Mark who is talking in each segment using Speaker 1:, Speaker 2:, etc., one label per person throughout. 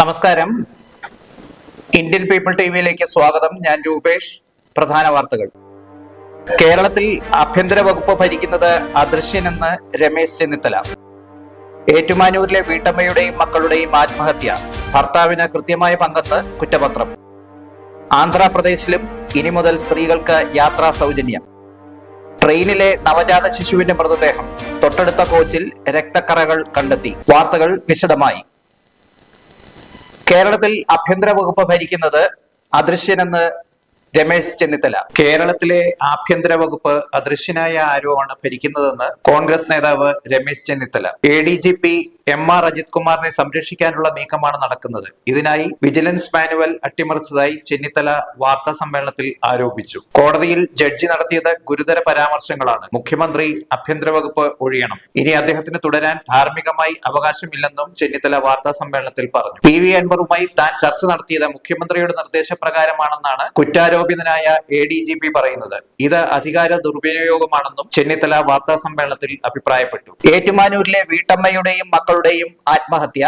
Speaker 1: നമസ്കാരം. Indian people T വിയിലേക്ക് സ്വാഗതം. ഞാൻ രൂപേഷ്. പ്രധാന വാർത്തകൾ. കേരളത്തിൽ ആഭ്യന്തര വകുപ്പ് ഭരിക്കുന്നത് അദൃശ്യനെന്ന് രമേശ് ചെന്നിത്തല. ഏറ്റുമാനൂരിലെ വീട്ടമ്മയുടെയും മക്കളുടെയും ആത്മഹത്യ. ഭർത്താവിന് കൃത്യമായ പങ്കത്ത് കുറ്റപത്രം. ആന്ധ്രാപ്രദേശിലും ഇനി മുതൽ സ്ത്രീകൾക്ക് യാത്രാ സൗജന്യം. ട്രെയിനിലെ നവജാത ശിശുവിന്റെ മൃതദേഹം തൊട്ടടുത്ത കോച്ചിൽ രക്തക്കറകൾ കണ്ടെത്തി. വാർത്തകൾ വിശദമായി. കേരളത്തിൽ ആഭ്യന്തര വകുപ്പ് ഭരിക്കുന്നത് അദൃശ്യനെന്ന് രമേശ് ചെന്നിത്തല. കേരളത്തിലെ ആഭ്യന്തര വകുപ്പ് അദൃശ്യനായ ആരോ ആണ് ഭരിക്കുന്നതെന്ന് കോൺഗ്രസ് നേതാവ് Ramesh Chennithala. A D G P M R Ajith കുമാറിനെ സംരക്ഷിക്കാനുള്ള നീക്കമാണ് നടക്കുന്നത്. ഇതിനായി വിജിലൻസ് മാനുവൽ അട്ടിമറിച്ചതായി ചെന്നിത്തല വാർത്താ സമ്മേളനത്തിൽ ആരോപിച്ചു. കോടതിയിൽ ജഡ്ജി നടത്തിയത് ഗുരുതര പരാമർശങ്ങളാണ്. മുഖ്യമന്ത്രി ആഭ്യന്തര വകുപ്പ് ഒഴിയണം. ഇനി അദ്ദേഹത്തിന് തുടരാൻ ധാർമ്മികമായി അവകാശമില്ലെന്നും ചെന്നിത്തല വാർത്താ സമ്മേളനത്തിൽ പറഞ്ഞു. പി വി അൻവറുമായി താൻ ചർച്ച നടത്തിയത് മുഖ്യമന്ത്രിയുടെ നിർദ്ദേശപ്രകാരമാണെന്നാണ് കുറ്റാരോപിതനായ എ ഡി ജി പി പറയുന്നത്. ഇത് അധികാര ദുർവിനിയോഗമാണെന്നും ചെന്നിത്തല വാർത്താ സമ്മേളനത്തിൽ അഭിപ്രായപ്പെട്ടു. ഏറ്റുമാനൂരിലെ വീട്ടമ്മയുടെയും മക്കളുടെയും ആത്മഹത്യ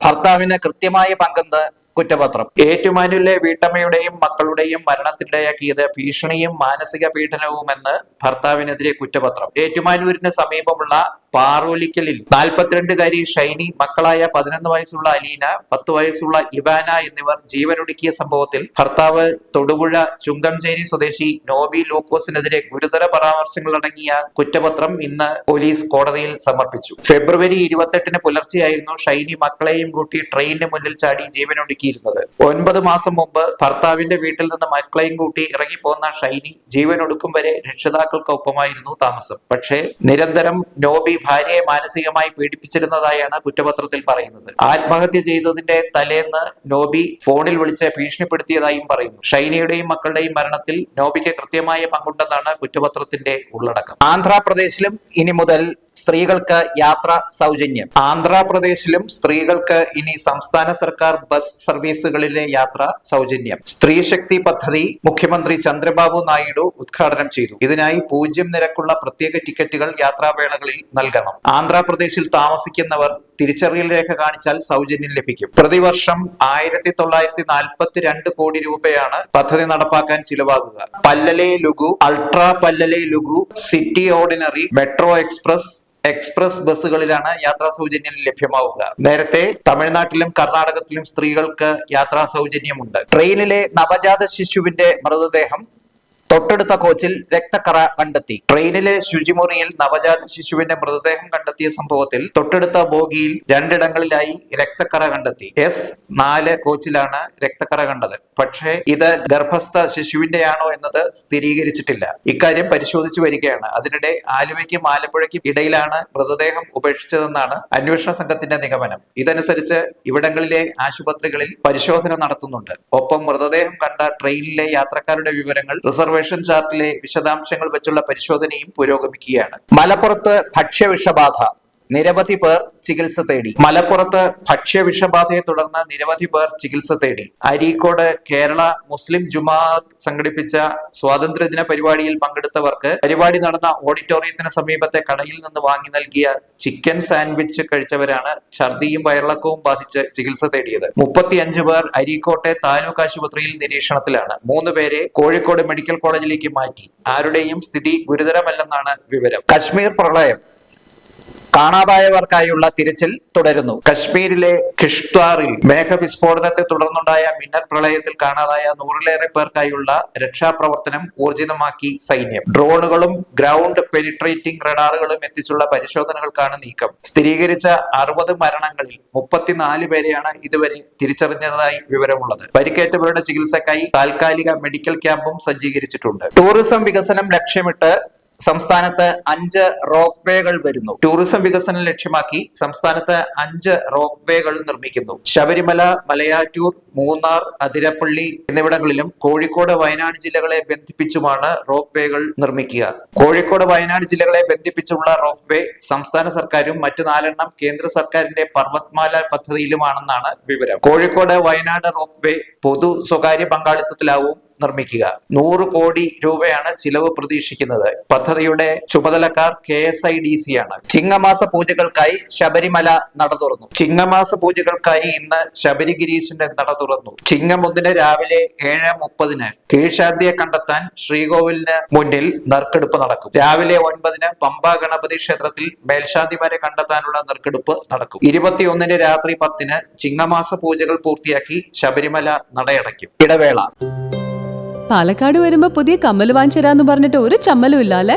Speaker 1: ഭർത്താവിന് കൃത്യമായ പങ്കെന്ന് കുറ്റപത്രം. ഏറ്റുമാനുലെ വീട്ടമ്മയുടെയും മക്കളുടെയും മരണത്തിനിടയാക്കിയത് ഭീഷണിയും മാനസിക പീഡനവുമെന്ന് ഭർത്താവിനെതിരെ കുറ്റപത്രം. ഏറ്റുമാനൂരിന് സമീപമുള്ള പാറോലിക്കലിൽ നാൽപ്പത്തിരണ്ടുകാരി ഷൈനി മക്കളായ പതിനൊന്ന് വയസ്സുള്ള അലീന പത്ത് വയസ്സുള്ള ഇവാന എന്നിവർ ജീവനൊടുക്കിയ സംഭവത്തിൽ ഭർത്താവ് തൊടുപുഴ ചുങ്കംചേരി സ്വദേശി നോബി ലൂക്കോസിനെതിരെ ഗുരുതര പരാമർശങ്ങൾ അടങ്ങിയ കുറ്റപത്രം ഇന്ന് പോലീസ് കോടതിയിൽ സമർപ്പിച്ചു. ഫെബ്രുവരി ഇരുപത്തെട്ടിന് പുലർച്ചെയായിരുന്നു ഷൈനി മക്കളെയും കൂട്ടി ട്രെയിനിന് മുന്നിൽ ചാടി ജീവനൊടുക്കിയിരുന്നത്. ഒൻപത് മാസം മുമ്പ് ഭർത്താവിന്റെ വീട്ടിൽ നിന്ന് മക്കളെയും കൂട്ടി ഇറങ്ങിപ്പോന്ന ഷൈനി ജീവനൊടുക്കും വരെ രക്ഷിതാക്കൾക്കൊപ്പമായിരുന്നു താമസം. പക്ഷേ നിരന്തരം നോബി ഭാര്യയെ മാനസികമായി പീഡിപ്പിച്ചിരുന്നതായാണ് കുറ്റപത്രത്തിൽ പറയുന്നത്. ആത്മഹത്യ ചെയ്തതിന്റെ തലേന്ന് നോബി ഫോണിൽ വിളിച്ച് ഭീഷണിപ്പെടുത്തിയതായും പറയുന്നു. ഷൈനയുടെയും മക്കളുടെയും മരണത്തിൽ നോബിക്ക് കൃത്യമായ പങ്കുണ്ടെന്നാണ് കുറ്റപത്രത്തിന്റെ ഉള്ളടക്കം. ആന്ധ്രാപ്രദേശിലും ഇനി മുതൽ സ്ത്രീകൾക്ക് യാത്ര സൗജന്യം. ആന്ധ്രാപ്രദേശിലും സ്ത്രീകൾക്ക് ഇനി സംസ്ഥാന സർക്കാർ ബസ് സർവീസുകളിലെ യാത്ര സൗജന്യം. സ്ത്രീ ശക്തി പദ്ധതി മുഖ്യമന്ത്രി ചന്ദ്രബാബു നായിഡു ഉദ്ഘാടനം ചെയ്തു. ഇതിനായി പൂജ്യം നിരക്കുള്ള പ്രത്യേക ടിക്കറ്റുകൾ യാത്രാവേളകളിൽ നൽകണം. ആന്ധ്രാപ്രദേശിൽ താമസിക്കുന്നവർ തിരിച്ചറിയൽ രേഖ കാണിച്ചാൽ സൗജന്യം ലഭിക്കും. പ്രതിവർഷം ആയിരത്തി തൊള്ളായിരത്തി നാൽപ്പത്തി രണ്ട് കോടി രൂപയാണ് പദ്ധതി നടപ്പാക്കാൻ ചിലവാകുക. Palle Velugu ultra Palle Velugu city ordinary metro express express ബസ്സുകളിലാണ് യാത്രാ സൗജന്യം ലഭ്യമാവുക. നേരത്തെ തമിഴ്നാട്ടിലും കർണാടകത്തിലും സ്ത്രീകൾക്ക് യാത്രാ സൗജന്യമുണ്ട്. ട്രെയിനിലെ നവജാത ശിശുവിന്റെ മൃതദേഹം തൊട്ടടുത്ത കോച്ചിൽ രക്തക്കറ കണ്ടെത്തി. ട്രെയിനിലെ ശുചിമുറിയിൽ നവജാത ശിശുവിന്റെ മൃതദേഹം കണ്ടെത്തിയ സംഭവത്തിൽ തൊട്ടടുത്ത ബോഗിയിൽ രണ്ടിടങ്ങളിലായി രക്തക്കറ കണ്ടെത്തി. എസ് നാല് കോച്ചിലാണ് രക്തക്കറ കണ്ടത്. പക്ഷേ ഇത് ഗർഭസ്ഥ ശിശുവിന്റെയാണോ എന്നത് സ്ഥിരീകരിച്ചിട്ടില്ല. ഇക്കാര്യം പരിശോധിച്ചു വരികയാണ്. അതിനിടെ ആലുവയ്ക്കും ആലപ്പുഴയ്ക്കും ഇടയിലാണ് മൃതദേഹം ഉപേക്ഷിച്ചതെന്നാണ് അന്വേഷണ സംഘത്തിന്റെ നിഗമനം. ഇതനുസരിച്ച് ഇവിടങ്ങളിലെ ആശുപത്രികളിൽ പരിശോധന നടത്തുന്നുണ്ട്. ഒപ്പം മൃതദേഹം കണ്ട ട്രെയിനിലെ യാത്രക്കാരുടെ വിവരങ്ങൾ റിസർവേഷൻ ചാർട്ടിലെ വിശദാംശങ്ങൾ വെച്ചുള്ള പരിശോധനയും പുരോഗമിക്കുകയാണ്. മലപ്പുറത്ത് ഭക്ഷ്യവിഷബാധ. നിരവധി പേർ ചികിത്സ തേടി. മലപ്പുറത്ത് ഭക്ഷ്യവിഷബാധയെ തുടർന്ന് നിരവധി പേർ ചികിത്സ തേടി. അരീക്കോട് കേരള മുസ്ലിം ജുമാഅത്ത് സംഘടിപ്പിച്ച സ്വാതന്ത്ര്യദിന പരിപാടിയിൽ പങ്കെടുത്തവർക്ക് പരിപാടി നടന്ന ഓഡിറ്റോറിയത്തിന് സമീപത്തെ കടയിൽ നിന്ന് വാങ്ങി നൽകിയ ചിക്കൻ സാൻഡ്വിച്ച് കഴിച്ചവരാണ് ഛർദിയും വയറിളക്കവും ബാധിച്ച് ചികിത്സ തേടിയത്. മുപ്പത്തിയഞ്ച് പേർ അരീക്കോട്ടെ താലൂക്ക് ആശുപത്രിയിൽ നിരീക്ഷണത്തിലാണ്. മൂന്ന് പേരെ കോഴിക്കോട് മെഡിക്കൽ കോളേജിലേക്ക് മാറ്റി. ആരുടെയും സ്ഥിതി ഗുരുതരമല്ലെന്നാണ് വിവരം. കശ്മീർ പ്രളയം കാണാതായവർക്കായുള്ള തിരച്ചിൽ തുടരുന്നു. കശ്മീരിലെ കിഷ്ത്വാറിൽ മേഘവിസ്ഫോടനത്തെ തുടർന്നുണ്ടായ മിന്നൽ പ്രളയത്തിൽ കാണാതായ നൂറിലേറെ പേർക്കായുള്ള രക്ഷാപ്രവർത്തനം ഊർജിതമാക്കി സൈന്യം. ഡ്രോണുകളും ഗ്രൗണ്ട് പെനിട്രേറ്റിംഗ് റഡാറുകളും എത്തിച്ചുള്ള പരിശോധനകൾക്കാണ് നീക്കം. സ്ഥിരീകരിച്ച അറുപത് മരണങ്ങളിൽ മുപ്പത്തിനാല് പേരെയാണ് ഇതുവരെ തിരിച്ചറിഞ്ഞതായി വിവരമുള്ളത്. പരിക്കേറ്റവരുടെ ചികിത്സക്കായി താൽക്കാലിക മെഡിക്കൽ ക്യാമ്പും സജ്ജീകരിച്ചിട്ടുണ്ട്. ടൂറിസം വികസനം ലക്ഷ്യമിട്ട് സംസ്ഥാനത്ത് അഞ്ച് റോപ്പ് വേകൾ വരുന്നു. ടൂറിസം വികസനം ലക്ഷ്യമാക്കി സംസ്ഥാനത്ത് അഞ്ച് റോപ്പ് വേകൾ നിർമ്മിക്കുന്നു. ശബരിമല മലയാറ്റൂർ മൂന്നാർ അതിരപ്പള്ളി എന്നിവിടങ്ങളിലും കോഴിക്കോട് വയനാട് ജില്ലകളെ ബന്ധിപ്പിച്ചുമാണ് റോപ്പ് വേകൾ നിർമ്മിക്കുക. കോഴിക്കോട് വയനാട് ജില്ലകളെ ബന്ധിപ്പിച്ചുള്ള റോപ്പ് വേ സംസ്ഥാന സർക്കാരും മറ്റു നാലെണ്ണം കേന്ദ്ര സർക്കാരിന്റെ പർവത്മാല പദ്ധതിയിലുമാണെന്നാണ് വിവരം. കോഴിക്കോട് വയനാട് റോപ്പ് വേ പൊതു സ്വകാര്യ പങ്കാളിത്തത്തിലാവും നിർമ്മിക്കുക. നൂറ് കോടി രൂപയാണ് ചിലവ് പ്രതീക്ഷിക്കുന്നത്. പദ്ധതിയുടെ ചുമതലക്കാർ K S I D C ആണ് ചിങ്ങമാസ പൂജകൾക്കായി ശബരിമല നട തുറന്നു. ചിങ്ങമാസ പൂജകൾക്കായി ഇന്ന് ശബരിഗിരീശിന്റെ നട തുറന്നു. ചിങ്ങം ഒന്നിന് രാവിലെ ഏഴ് മുപ്പതിന് കീഴ്ശാന്തിയെ കണ്ടെത്താൻ ശ്രീകോവിലിന് മുന്നിൽ നറുക്കെടുപ്പ് നടക്കും. രാവിലെ ഒൻപതിന് പമ്പ ഗണപതി ക്ഷേത്രത്തിൽ മേൽശാന്തിമാരെ കണ്ടെത്താനുള്ള നറുക്കെടുപ്പ് നടക്കും. ഇരുപത്തിയൊന്നിന് രാത്രി പത്തിന് ചിങ്ങമാസ പൂജകൾ പൂർത്തിയാക്കി ശബരിമല നടയടയ്ക്കും. ഇടവേള.
Speaker 2: പാലക്കാട് വരുമ്പോ പുതിയ കമ്മൽ വാങ്ങിച്ചരാന്ന് പറഞ്ഞിട്ട് ഒരു ചമ്മലും ഇല്ല അല്ലെ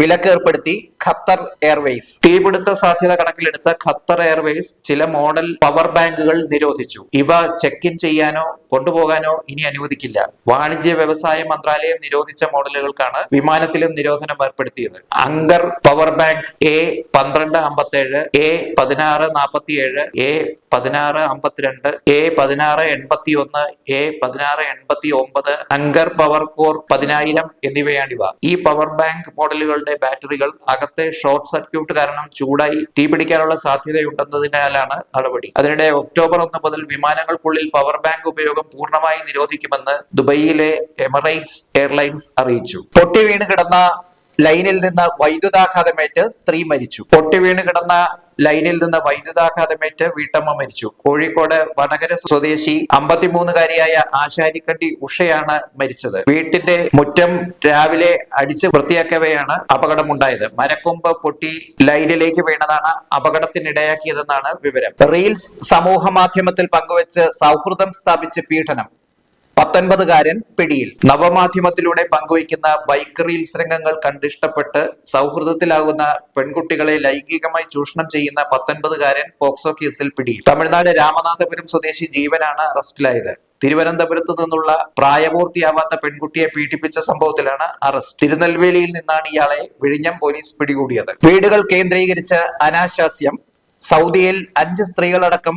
Speaker 1: വിലക്ക് ഏർപ്പെടുത്തി ഖത്തർ എയർവേസ് തീപിടുത്ത സാധ്യത കണക്കിലെടുത്ത ഖത്തർ എയർവേസ് ചില മോഡൽ പവർ ബാങ്കുകൾ നിരോധിച്ചു. ഇവ ചെക്ക് ഇൻ ചെയ്യാനോ കൊണ്ടുപോകാനോ ഇനി അനുവദിക്കില്ല. വാണിജ്യ വ്യവസായ മന്ത്രാലയം നിരോധിച്ച മോഡലുകൾക്കാണ് വിമാനത്തിലും നിരോധനം ഏർപ്പെടുത്തിയത്. അങ്കർ പവർ ബാങ്ക് എ പന്ത്രണ്ട് അമ്പത്തേഴ് എ പതിനാറ് നാൽപ്പത്തിയേഴ് എ പതിനാറ് അമ്പത്തിരണ്ട് എ പതിനാറ് എൺപത്തി ഒന്ന് എ പതിനാറ് എൺപത്തി ഒമ്പത് അങ്കർ പവർ കോർ പതിനായിരം എന്നിവയാണിവ. ഈ പവർ ബാങ്ക് മോഡലുകളുടെ ബാറ്ററികൾ അകത്തെ ഷോർട്ട് സർക്യൂട്ട് കാരണം ചൂടായി തീപിടിക്കാനുള്ള സാധ്യതയുണ്ടെന്നതിനാലാണ് നടപടി. അതിനിടെ ഒക്ടോബർ ഒന്ന് മുതൽ വിമാനങ്ങൾക്കുള്ളിൽ പവർ ബാങ്ക് ഉപയോഗം പൂർണമായി നിരോധിക്കുമെന്ന് ദുബൈയിലെ എമിറേറ്റ്സ് എയർലൈൻസ് അറിയിച്ചു. പൊട്ടി വീണ് കിടന്ന ലൈനിൽ നിന്ന് വൈദ്യുതാഘാതമേറ്റ് സ്ത്രീ മരിച്ചു. പൊട്ടിവീണ് കിടന്ന ലൈനിൽ നിന്ന് വൈദ്യുതാഘാതമേറ്റ് വീട്ടമ്മ മരിച്ചു. കോഴിക്കോട് വടകര സ്വദേശി അമ്പത്തിമൂന്നുകാരിയായ ആശാരിക്കണ്ടി ഉഷയാണ് മരിച്ചത്. വീട്ടിന്റെ മുറ്റം രാവിലെ അടിച്ച് വൃത്തിയാക്കവെയാണ് അപകടമുണ്ടായത്. മരക്കൊമ്പ് പൊട്ടി ലൈനിലേക്ക് വീണതാണ് അപകടത്തിനിടയാക്കിയതെന്നാണ് വിവരം. റീൽസ് സമൂഹ മാധ്യമത്തിൽ പങ്കുവച്ച് സൗഹൃദം സ്ഥാപിച്ച് പീഡനം. പത്തൊൻപതുകാരൻ പിടിയിൽ. നവമാധ്യമത്തിലൂടെ പങ്കുവയ്ക്കുന്ന ബൈക്ക് റീൽസ് രംഗങ്ങൾ കണ്ടിഷ്ടപ്പെട്ട് സൗഹൃദത്തിലാകുന്ന പെൺകുട്ടികളെ ലൈംഗികമായി ചൂഷണം ചെയ്യുന്ന പത്തൊൻപതുകാരൻ പോക്സോ കേസിൽ പിടിയിൽ. തമിഴ്നാട് രാമനാഥപുരം സ്വദേശി ജീവനാണ് അറസ്റ്റിലായത്. തിരുവനന്തപുരത്ത് നിന്നുള്ള പ്രായപൂർത്തിയാവാത്ത പെൺകുട്ടിയെ പീഡിപ്പിച്ച സംഭവത്തിലാണ് അറസ്റ്റ്. തിരുനെൽവേലിയിൽ നിന്നാണ് ഇയാളെ വിഴിഞ്ഞം പോലീസ് പിടികൂടിയത്. വീടുകൾ കേന്ദ്രീകരിച്ച് അനാശാസ്യം. സൗദിയിൽ അഞ്ച് സ്ത്രീകളടക്കം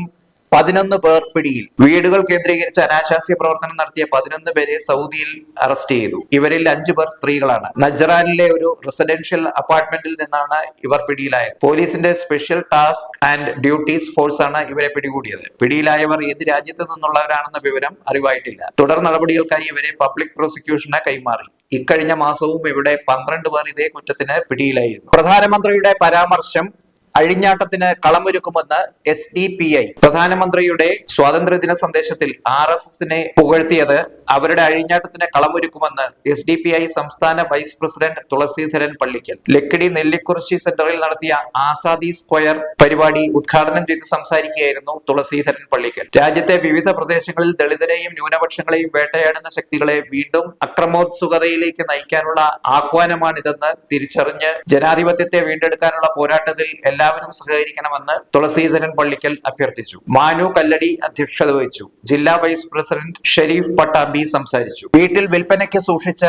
Speaker 1: പതിനൊന്ന് പേർ പിടിയിൽ. വീടുകൾ കേന്ദ്രീകരിച്ച് അനാശാസ്യ പ്രവർത്തനം നടത്തിയ പതിനൊന്ന് പേരെ സൗദിയിൽ അറസ്റ്റ് ചെയ്തു. ഇവരിൽ അഞ്ചു പേർ സ്ത്രീകളാണ്. നജറാനിലെ ഒരു റെസിഡൻഷ്യൽ അപ്പാർട്ട്മെന്റിൽ നിന്നാണ് ഇവർ പിടിയിലായത്. പോലീസിന്റെ special task and duties force ആണ് ഇവരെ പിടികൂടിയത്. പിടിയിലായവർ ഏത് രാജ്യത്ത് നിന്നുള്ളവരാണെന്ന വിവരം അറിവായിട്ടില്ല. തുടർ നടപടികൾക്കായി ഇവരെ പബ്ലിക് പ്രോസിക്യൂഷന് കൈമാറി. ഇക്കഴിഞ്ഞ മാസവും ഇവിടെ പന്ത്രണ്ട് പേർ ഇതേ കുറ്റത്തിന് പിടിയിലായിരുന്നു. പ്രധാനമന്ത്രിയുടെ പരാമർശം അഴിഞ്ഞാട്ടത്തിന് കളമൊരുക്കുമെന്ന് എസ് ഡി പി ഐ. പ്രധാനമന്ത്രിയുടെ സ്വാതന്ത്ര്യദിന സന്ദേശത്തിൽ ആർ എസ് എസിനെ പുകഴ്ത്തിയത് അവരുടെ അഴിഞ്ഞാട്ടത്തിന് കളമൊരുക്കുമെന്ന് എസ് ഡി പി ഐ സംസ്ഥാന വൈസ് പ്രസിഡന്റ് തുളസീധരൻ പള്ളിക്കൽ. ലക്കിടി നെല്ലിക്കുറിശി സെന്ററിൽ നടത്തിയ ആസാദി സ്ക്വയർ പരിപാടി ഉദ്ഘാടനം ചെയ്ത് സംസാരിക്കുകയായിരുന്നു തുളസീധരൻ പള്ളിക്കൽ. രാജ്യത്തെ വിവിധ പ്രദേശങ്ങളിൽ ദളിതരെയും ന്യൂനപക്ഷങ്ങളെയും വേട്ടയാടുന്ന ശക്തികളെ വീണ്ടും അക്രമോത്സുകതയിലേക്ക് നയിക്കാനുള്ള ആഹ്വാനമാണിതെന്ന് തിരിച്ചറിഞ്ഞ് ജനാധിപത്യത്തെ വീണ്ടെടുക്കാനുള്ള പോരാട്ടത്തിൽ എല്ലാവരും എല്ലാവരും സഹകരിക്കണമെന്ന് തുളസീധരൻ പള്ളിക്കൽ അഭ്യർത്ഥിച്ചു. മാനു കല്ലടി അധ്യക്ഷത വഹിച്ചു. ജില്ലാ വൈസ് പ്രസിഡന്റ് ഷെരീഫ് പട്ടാമ്പി സംസാരിച്ചു. വീട്ടിൽ വിൽപ്പനയ്ക്ക് സൂക്ഷിച്ച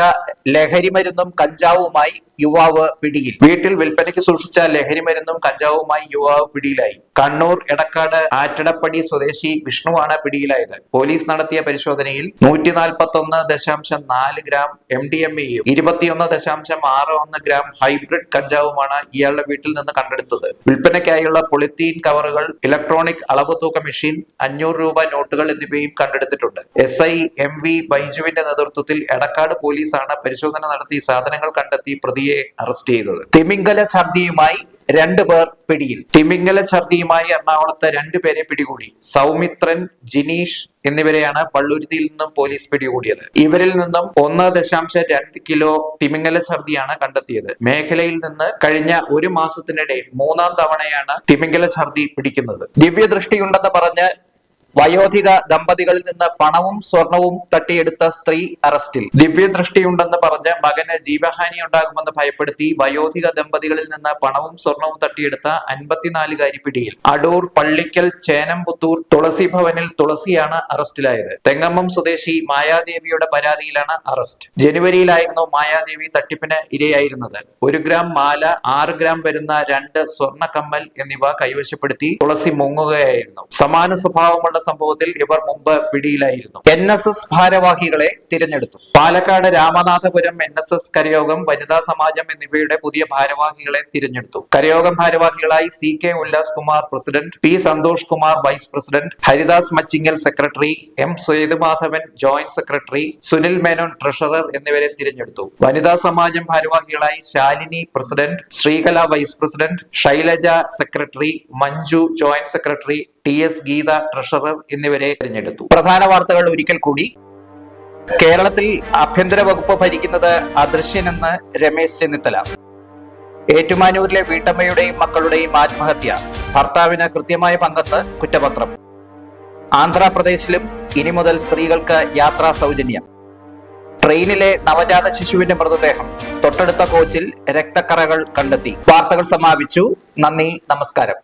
Speaker 1: ലഹരി മരുന്നും കഞ്ചാവുമായി യുവാവ് പിടിയിൽ. വീട്ടിൽ വിൽപ്പനയ്ക്ക് സൂക്ഷിച്ച ലഹരി മരുന്നും കഞ്ചാവുമായി യുവാവ് പിടിയിലായി. കണ്ണൂർ എടക്കാട് ആറ്റടപ്പടി സ്വദേശി വിഷ്ണുവാണ് പിടിയിലായത്. പോലീസ് നടത്തിയ പരിശോധനയിൽ നൂറ്റി നാൽപ്പത്തി ഒന്ന് ദശാംശം നാല് ഗ്രാം എം ഡി എം എയും ഇരുപത്തിയൊന്ന് ദശാംശം ആറ് ഒന്ന് ഗ്രാം ഹൈബ്രിഡ് കഞ്ചാവുമാണ് ഇയാളുടെ വീട്ടിൽ നിന്ന് കണ്ടെടുത്തത്. വിൽപ്പനയ്ക്കായുള്ള പൊളിത്തീൻ കവറുകൾ ഇലക്ട്രോണിക് അളവ് തൂക്ക മെഷീൻ അഞ്ഞൂറ് രൂപ നോട്ടുകൾ എന്നിവയും കണ്ടെടുത്തിട്ടുണ്ട്. എസ് ഐ എം വി ബൈജുവിന്റെ നേതൃത്വത്തിൽ എടക്കാട് പോലീസാണ് പരിശോധന നടത്തി സാധനങ്ങൾ കണ്ടെത്തി പ്രതിയെ അറസ്റ്റ് ചെയ്തത്. തിമിംഗല ഛർദിയുമായി രണ്ടു പേർ പിടിയിൽ. തിമിംഗല ഛർദിയുമായി എറണാകുളത്ത് രണ്ടുപേരെ പിടികൂടി. സൗമിത്രൻ ജിനീഷ് എന്നിവരെയാണ് പള്ളുരുത്തിയിൽ നിന്നും പോലീസ് പിടികൂടിയത്. ഇവരിൽ നിന്നും ഒന്ന് ദശാംശം രണ്ട് കിലോ തിമിംഗല ഛർദിയാണ് കണ്ടെത്തിയത്. മേഖലയിൽ നിന്ന് കഴിഞ്ഞ ഒരു മാസത്തിനിടെ മൂന്നാം തവണയാണ് തിമിംഗല ഛർദി പിടിക്കുന്നത്. ദിവ്യദൃഷ്ടിയുണ്ടെന്ന് പറഞ്ഞ് വയോധിക ദമ്പതികളിൽ നിന്ന് പണവും സ്വർണവും തട്ടിയെടുത്ത സ്ത്രീ അറസ്റ്റിൽ. ദിവ്യദൃഷ്ടിയുണ്ടെന്ന് പറഞ്ഞ് മകന് ജീവഹാനി ഉണ്ടാകുമെന്ന് ഭയപ്പെടുത്തി വയോധിക ദമ്പതികളിൽ നിന്ന് പണവും സ്വർണവും തട്ടിയെടുത്ത അൻപത്തിനാലുകാരി പിടിയിൽ. അടൂർ പള്ളിക്കൽ ചേനംപുത്തൂർ തുളസി ഭവനിൽ തുളസിയാണ് അറസ്റ്റിലായത്. തെങ്ങമ്മം സ്വദേശി മായാദേവിയുടെ പരാതിയിലാണ് അറസ്റ്റ്. ജനുവരിയിലായിരുന്നു മായാദേവി തട്ടിപ്പിന് ഇരയായിരുന്നത്. ഒരു ഗ്രാം മാല ആറ് ഗ്രാം വരുന്ന രണ്ട് സ്വർണ കമ്മൽ എന്നിവ കൈവശപ്പെടുത്തി തുളസി മുങ്ങുകയായിരുന്നു. സമാന സ്വഭാവമുള്ള സംഭവത്തിൽ ഇവർ മുമ്പ് പിടിയിലായിരുന്നു. എൻ എസ് എസ് ഭാരവാഹികളെ തിരഞ്ഞെടുത്തു. Palakkad Ramanathapuram N S S കരയോഗം വനിതാ സമാജം എന്നിവയുടെ പുതിയ ഭാരവാഹികളെ തിരഞ്ഞെടുത്തു. കരയോഗം ഭാരവാഹികളായി C K Ullas Kumar president P Santhosh Kumar vice president Haridas Machingal secretary M Sethumadhavan joint secretary Sunil Menon treasurer എന്നിവരെ തിരഞ്ഞെടുത്തു. വനിതാ സമാജം ഭാരവാഹികളായി Shalini president Sreekala vice president Shailaja secretary Manju joint secretary T S Geetha treasurer എന്നിവരെ തിരഞ്ഞെടുത്തു. പ്രധാന വാർത്തകൾ ഒരിക്കൽ കൂടി. കേരളത്തിൽ ആഭ്യന്തര വകുപ്പ് ഭരിക്കുന്നത് അദൃശ്യനെന്ന് രമേശ് ചെന്നിത്തല. ഏറ്റുമാനൂരിലെ വീട്ടമ്മയുടെയും മക്കളുടെയും ആത്മഹത്യ. ഭർത്താവിന് കൃത്യമായ പങ്കത്ത് കുറ്റപത്രം. ആന്ധ്രാപ്രദേശിലും ഇനി മുതൽ സ്ത്രീകൾക്ക് യാത്രാ സൗജന്യം. ട്രെയിനിലെ നവജാത ശിശുവിന്റെ മൃതദേഹം തൊട്ടടുത്ത കോച്ചിൽ രക്തക്കറകൾ കണ്ടെത്തി. വാർത്തകൾ സമാപിച്ചു. നന്ദി നമസ്കാരം.